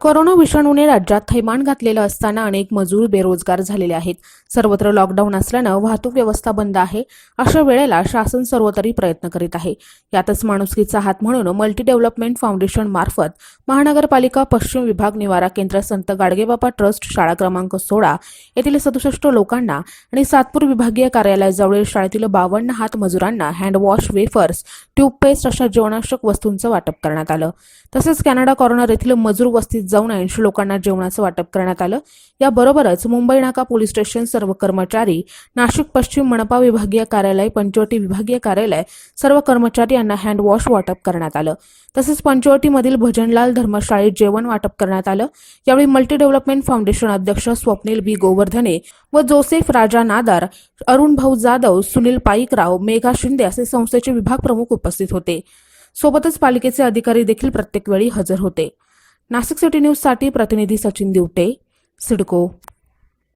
Corona विषाणूने राज्यात थैमान घातलेलं असताना अनेक मजूर बेरोजगार झालेले आहेत. सर्वत्र लॉकडाऊन असल्यानं वाहतूक व्यवस्था बंद आहे अशा वेळेला शासन सर्वतरी प्रयत्न करीत आहे. यातच माणुसकीचा हात म्हणून मल्टी डेव्हलपमेंट फाउंडेशन मार्फत महानगरपालिका पश्चिम विभाग निवारा केंद्र संत गाडगेबाबा ट्रस्ट शाळा क्रमांक सोळा येथील सदुसष्ट लोकांना आणि सातपूर विभागीय कार्यालयाजवळील शाळेतील बावन्न हात मजुरांना हँडवॉश वेफर्स ट्यूबपेस्ट अशा जीवनावश्यक वस्तूंचं वाटप करण्यात आलं. तसेच कॅनडा कॉर्नर येथील मजूर वस्तीत जाऊन ऐंशी लोकांना जेवणाचं वाटप करण्यात आलं. याबरोबरच मुंबई नाका पोलीस स्टेशन सर्व कर्मचारी नाशिक पश्चिम मनपा विभागीय कार्यालय पंचवटी विभागीय कार्यालय सर्व कर्मचारी यांना हँडवॉश वाटप करण्यात आलं. तसेच पंचवटीमधील भजनलाल धर्मशाळेत जेवण वाटप करण्यात आलं. यावेळी मल्टी डेव्हलपमेंट फाउंडेशन अध्यक्ष स्वप्नील बी. गोवर्धने व जोसेफ राजा नादार अरुण भाऊ जाधव सुनील पाईकराव मेघा शिंदे असे संस्थेचे विभाग प्रमुख उपस्थित होते. सोबतच पालिकेचे अधिकारी देखील प्रत्येक वेळी हजर होते. नाशिक सिटी न्यूजसाठी प्रतिनिधी सचिन दिवटे सिडको.